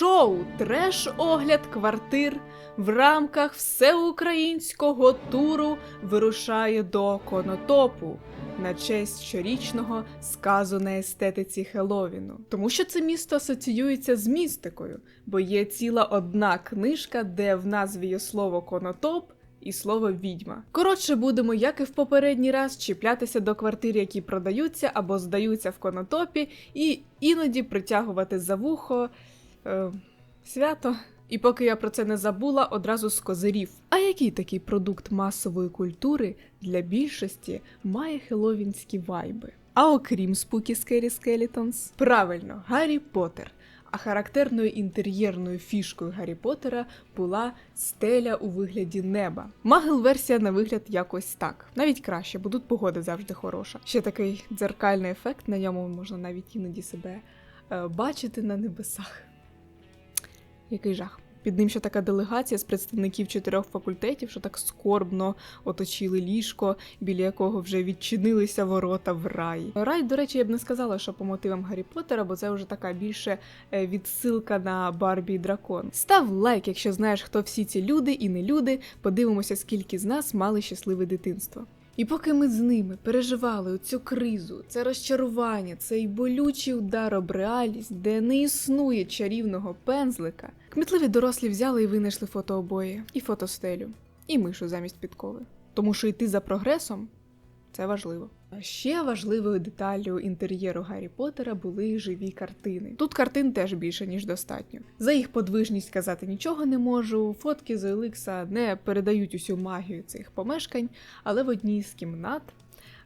Шоу Треш-огляд квартир в рамках всеукраїнського туру вирушає до Конотопу на честь щорічного сказу на естетиці Хеловіну. Тому що це місто асоціюється з містикою, бо є ціла одна книжка, де в назві є слово Конотоп. І слово відьма. Коротше, будемо, як і в попередній раз, чіплятися до квартир, які продаються або здаються в конотопі, і іноді притягувати за вухо е, свято. І поки я про це не забула, одразу з козирів. А який такий продукт масової культури для більшості має хеловінські вайби? А окрім Spooky Scary Skeletons? Правильно, Гаррі Поттер. А характерною інтер'єрною фішкою Гаррі Поттера була стеля у вигляді неба. Магл-версія на вигляд якось так, навіть краще, бо тут погода завжди хороша. Ще такий дзеркальний ефект, на ньому можна навіть іноді себе е, бачити на небесах. Який жах. Під ним ще така делегація з представників чотирьох факультетів, що так скорбно оточили ліжко, біля якого вже відчинилися ворота в рай. Рай, до речі, я б не сказала, що по мотивам Гаррі Поттера, бо це вже така більше е, відсилка на Барбі і дракон. Став лайк, якщо знаєш, хто всі ці люди і не люди. Подивимося, скільки з нас мали щасливе дитинство. І поки ми з ними переживали цю кризу, це розчарування, цей болючий удар об реальність, де не існує чарівного пензлика, кмітливі дорослі взяли і винайшли фотообої, і фотостелю, і мишу замість підкови. Тому що йти за прогресом це важливо. А ще важливою деталлю інтер'єру Гаррі Поттера були живі картини. Тут картин теж більше, ніж достатньо. За їх подвижність казати нічого не можу. Фотки з Еликса не передають усю магію цих помешкань, але в одній з кімнат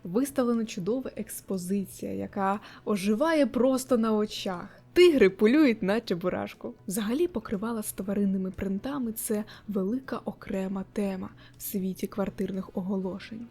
виставлена чудова експозиція, яка оживає просто на очах. Тигри полюють на чебурашку. Взагалі покривала з тваринними принтами це велика окрема тема в світі квартирних оголошень.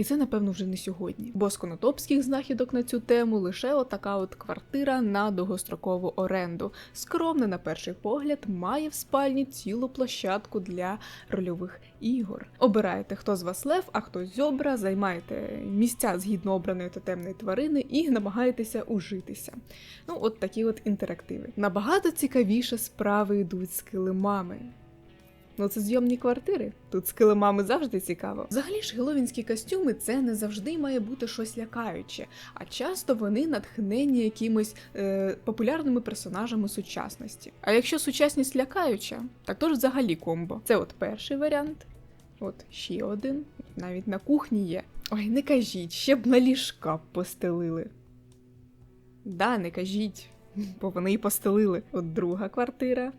І це, напевно, вже не сьогодні. Бо з конотопських знахідок на цю тему лише отака от квартира на довгострокову оренду. Скромна, на перший погляд, має в спальні цілу площадку для рольових ігор. Обираєте, хто з вас лев, а хто зьобра, займаєте місця згідно обраної тотемної тварини і намагаєтеся ужитися. Ну, от такі от інтерактиви. Набагато цікавіше справи йдуть з килимами. Ну, це зйомні квартири. Тут з килимами завжди цікаво. Взагалі ж геловінські костюми це не завжди має бути щось лякаюче, а часто вони натхнені якимись е, популярними персонажами сучасності. А якщо сучасність лякаюча, так то ж взагалі комбо. Це от перший варіант. От ще один, навіть на кухні є. Ой, не кажіть, ще б на ліжка постелили. Да, не кажіть, бо вони і постелили. От друга квартира.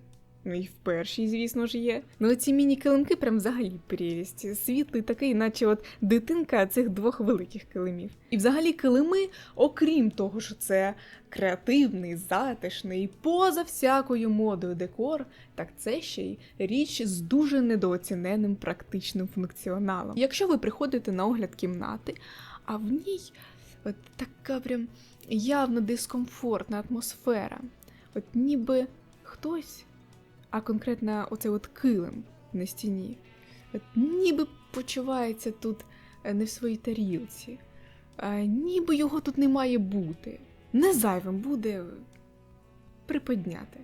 Ну і в першій, звісно ж, є. Ну ці міні-килимки прям взагалі прелість. Світлий такий, наче от дитинка цих двох великих килимів. І взагалі килими, окрім того, що це креативний, затишний, поза всякою модою декор, так це ще й річ з дуже недооціненим практичним функціоналом. Якщо ви приходите на огляд кімнати, а в ній от така прям явно дискомфортна атмосфера, от ніби хтось а конкретно оцей от килим на стіні. От ніби почувається тут е, не в своїй тарілці, а ніби його тут не має бути. Не зайвим буде приподняти.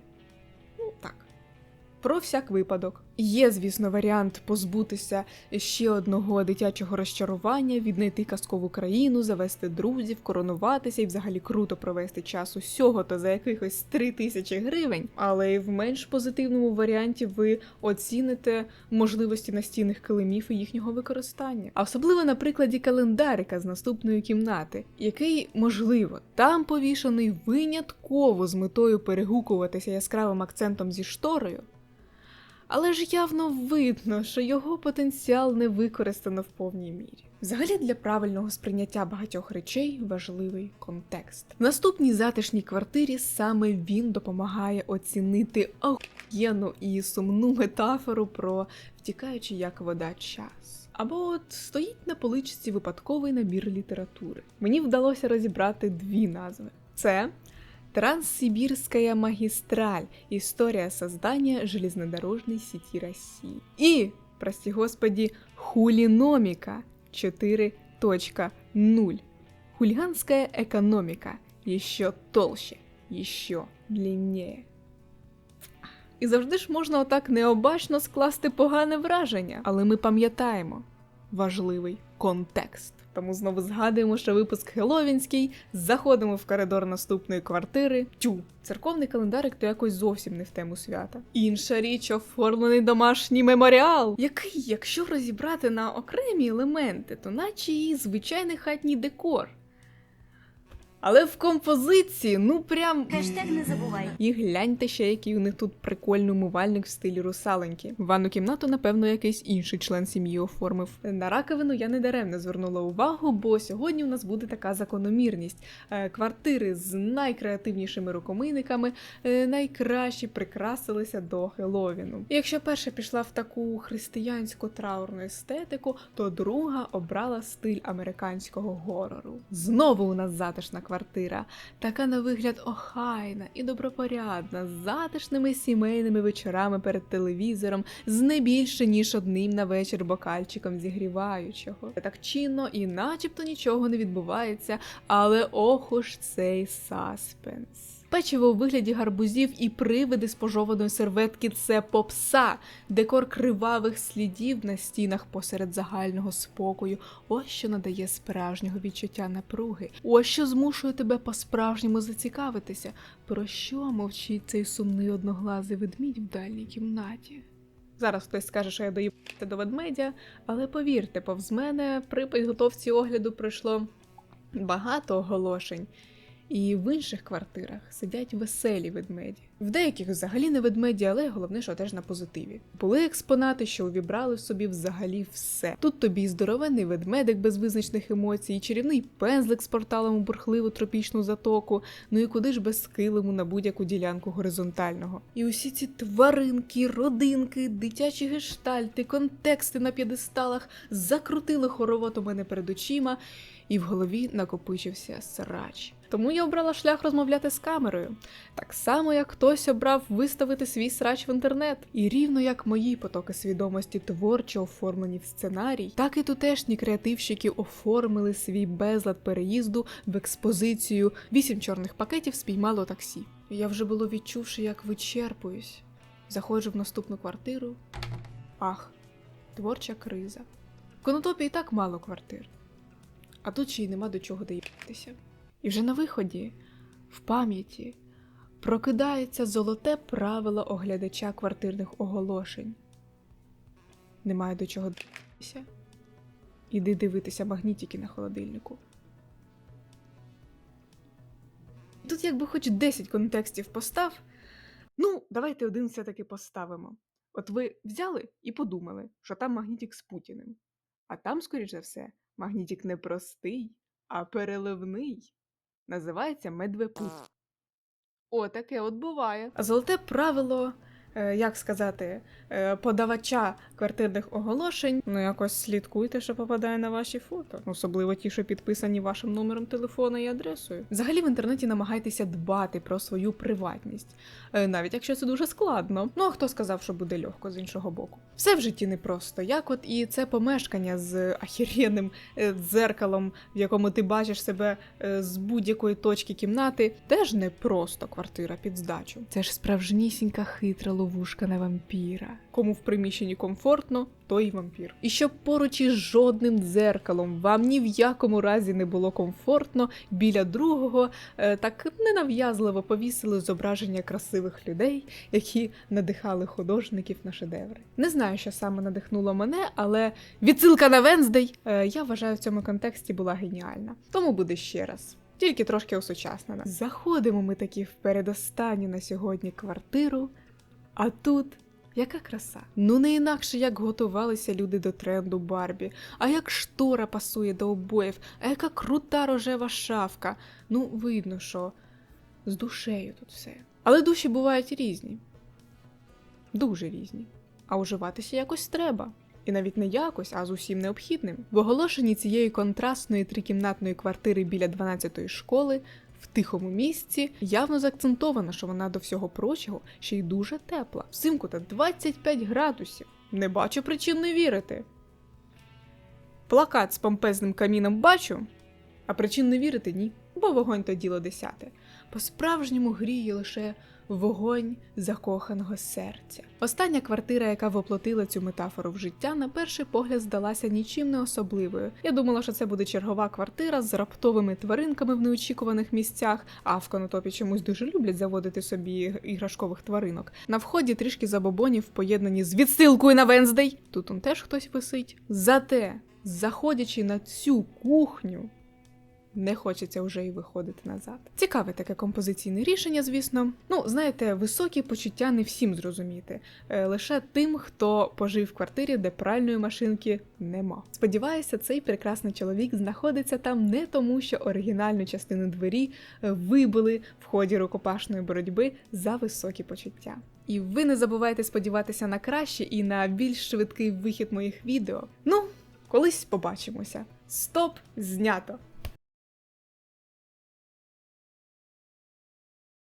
Про всяк випадок. Є, звісно, варіант позбутися ще одного дитячого розчарування, віднайти казкову країну, завести друзів, коронуватися і взагалі круто провести час усього то за якихось три тисячі гривень. Але в менш позитивному варіанті ви оціните можливості настінних килимів і їхнього використання. А особливо на прикладі календарика з наступної кімнати, який, можливо, там повішаний винятково з метою перегукуватися яскравим акцентом зі шторою. Але ж явно видно, що його потенціал не використано в повній мірі. Взагалі для правильного сприйняття багатьох речей важливий контекст. В наступній затишній квартирі саме він допомагає оцінити охуєнну і сумну метафору про втікаючи як вода час. Або от стоїть на поличці випадковий набір літератури. Мені вдалося розібрати дві назви: це Транссибирская магистраль. История создания железнодорожной сети России. И, прости господи, хулиномика 4.0. Хулиганская экономика. Еще толще, еще длиннее. І завжди ж можна отак необачно скласти погане враження, але ми пам'ятаємо важливий контекст. Тому знову згадуємо, що випуск Хеловінський, заходимо в коридор наступної квартири. Тю, церковний календарик то якось зовсім не в тему свята. Інша річ оформлений домашній меморіал, який, якщо розібрати на окремі елементи, то наче і звичайний хатній декор. Але в композиції, ну прям. Хештег не забувай. І гляньте ще, який у них тут прикольний умивальник в стилі русаленьки. Ванну кімнату, напевно, якийсь інший член сім'ї оформив. На раковину я не даремно звернула увагу, бо сьогодні у нас буде така закономірність. Е, Квартири з найкреативнішими рукомийниками е, найкраще прикрасилися до Хеловіну. І якщо перша пішла в таку християнську траурну естетику, то друга обрала стиль американського горору. Знову у нас затишна квартира, така на вигляд охайна і добропорядна, з затишними сімейними вечорами перед телевізором, з не більше ніж одним на вечір бокальчиком зігріваючого. Так чинно і начебто нічого не відбувається, але ох уж цей саспенс. Печиво у вигляді гарбузів і привиди з пожованої серветки це попса, декор кривавих слідів на стінах посеред загального спокою. Ось що надає справжнього відчуття напруги. Ось що змушує тебе по-справжньому зацікавитися. Про що мовчить цей сумний одноглазий ведмідь в дальній кімнаті? Зараз хтось скаже, що я доїбати до ведмедя, але повірте, повз мене при підготовці огляду пройшло багато оголошень. І в інших квартирах сидять веселі ведмеді. В деяких взагалі не ведмеді, але головне, що теж на позитиві. Були експонати, що увібрали собі взагалі все. Тут тобі і здоровенний ведмедик без визначних емоцій, і чарівний пензлик з порталом у бурхливу тропічну затоку. Ну і куди ж без килиму на будь-яку ділянку горизонтального. І усі ці тваринки, родинки, дитячі гештальти, контексти на п'єдесталах закрутили хоровод у мене перед очима, і в голові накопичився срач. Тому я обрала шлях розмовляти з камерою. Так само, як хтось обрав виставити свій срач в інтернет. І рівно як мої потоки свідомості творчо оформлені в сценарій, так і тутешні креативщики оформили свій безлад переїзду в експозицію вісім чорних пакетів спіймало таксі. Я вже було відчувши, як вичерпуюсь. Заходжу в наступну квартиру. Ах, творча криза. В Конотопі і так мало квартир, а тут ще й нема до чого доїхатися. І вже на виході, в пам'яті, прокидається золоте правило оглядача квартирних оголошень. Немає до чого дивитися. Іди дивитися магнітики на холодильнику. Тут якби хоч 10 контекстів постав. Ну, давайте один все-таки поставимо. От ви взяли і подумали, що там магнітик з Путіним. А там, скоріш за все, магнітик не простий, а переливний. Називається Медвепут. О, таке от буває. А золоте правило, як сказати, е, подавача квартирних оголошень. Ну, якось слідкуйте, що попадає на ваші фото. Особливо ті, що підписані вашим номером телефона і адресою. Взагалі в інтернеті намагайтеся дбати про свою приватність, е, навіть якщо це дуже складно. Ну а хто сказав, що буде легко з іншого боку? Все в житті непросто. Як от і це помешкання з ахірєнним е, дзеркалом, в якому ти бачиш себе е, з будь-якої точки кімнати, теж не просто квартира під здачу. Це ж справжнісінька хитра ловушка на вампіра. Кому в приміщенні комфортно, той і вампір. І щоб поруч із жодним дзеркалом вам ні в якому разі не було комфортно, біля другого е, так ненав'язливо повісили зображення красивих людей, які надихали художників на шедеври. Не знаю, що саме надихнуло мене, але відсилка на Венздей е, я вважаю в цьому контексті була геніальна. Тому буде ще раз. Тільки трошки осучаснена. Заходимо ми таки в передостанню на сьогодні квартиру, а тут яка краса. Ну не інакше як готувалися люди до тренду Барбі, а як штора пасує до обоїв, а яка крута рожева шафка. Ну, видно, що з душею тут все. Але душі бувають різні. Дуже різні. А уживатися якось треба. І навіть не якось, а з усім необхідним. В оголошенні цієї контрастної трикімнатної квартири біля 12-ї школи в тихому місці явно заакцентовано, що вона до всього прочого ще й дуже тепла. Взимку та 25 градусів. Не бачу причин не вірити. Плакат з помпезним каміном бачу, а причин не вірити ні, бо вогонь то діло десяте. По-справжньому гріє лише вогонь закоханого серця. Остання квартира, яка воплотила цю метафору в життя, на перший погляд здалася нічим не особливою. Я думала, що це буде чергова квартира з раптовими тваринками в неочікуваних місцях, а в конотопі чомусь дуже люблять заводити собі іграшкових тваринок. На вході трішки забобонів поєднані з відсилкою на Венздей. Тут он теж хтось висить. Зате, заходячи на цю кухню, не хочеться вже і виходити назад. Цікаве таке композиційне рішення, звісно. Ну, знаєте, високі почуття не всім зрозуміти, е, лише тим, хто пожив в квартирі, де пральної машинки нема. Сподіваюся, цей прекрасний чоловік знаходиться там не тому, що оригінальну частину двері е, вибили в ході рукопашної боротьби за високі почуття. І ви не забувайте сподіватися на краще і на більш швидкий вихід моїх відео. Ну, колись побачимося. Стоп, знято!